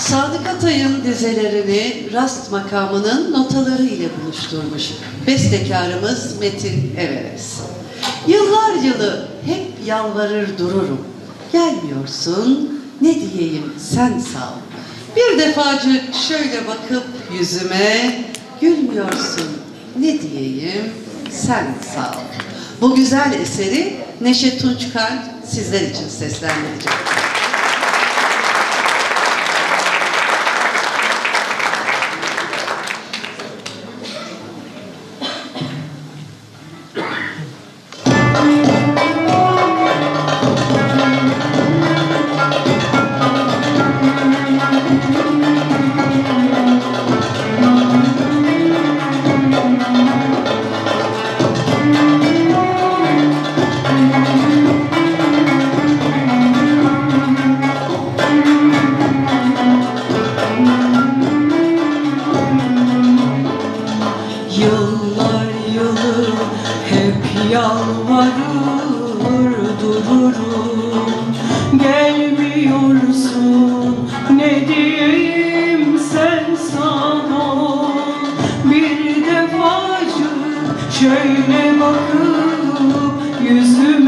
Sadık Atay'ın dizelerini rast makamının notaları ile buluşturmuş bestekarımız Metin Everes. Yıllar yılı hep yalvarır dururum. Gelmiyorsun ne diyeyim sen sağ ol. Bir defacık şöyle bakıp yüzüme gülmüyorsun ne diyeyim sen sağ ol. Bu güzel eseri Neşet Tunçkan sizler için seslendirecek. Gelmiyorsun ne diyeyim sen ol Bir defacık şöyle bakıp yüzüme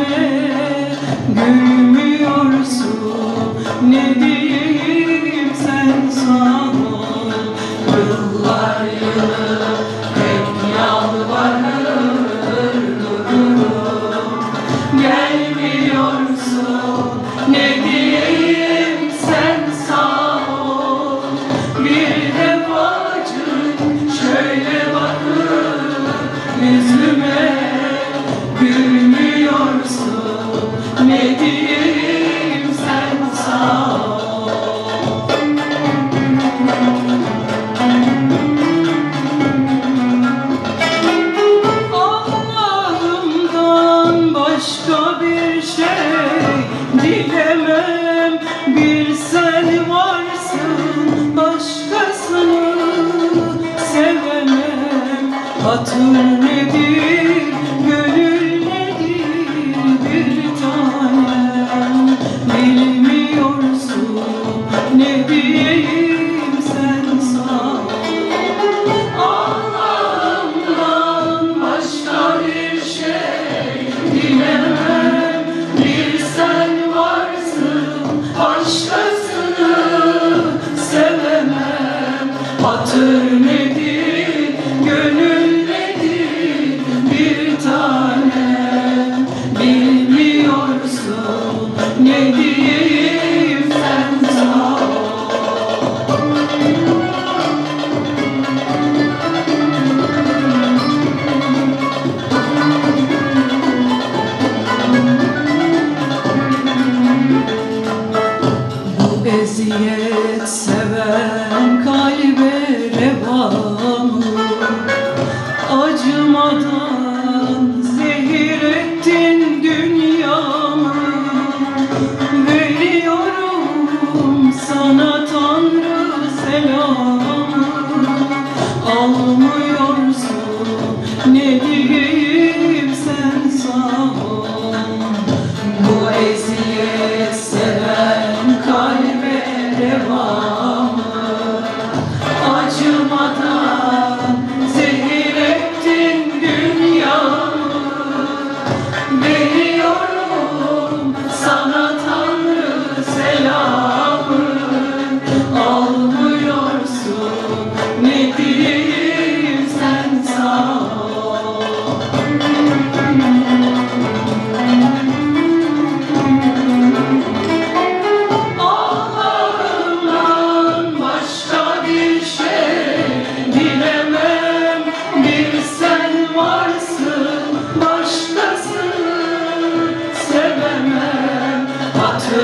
Hatır nedir, gönül nedir bir tanem? Bilmiyorsun ne diyeyim sen sağ Allah'ımdan başka bir şey dilemem. Bir sen varsın başkasını sevemem. Hatır nedir, Bu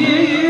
yeah, yeah.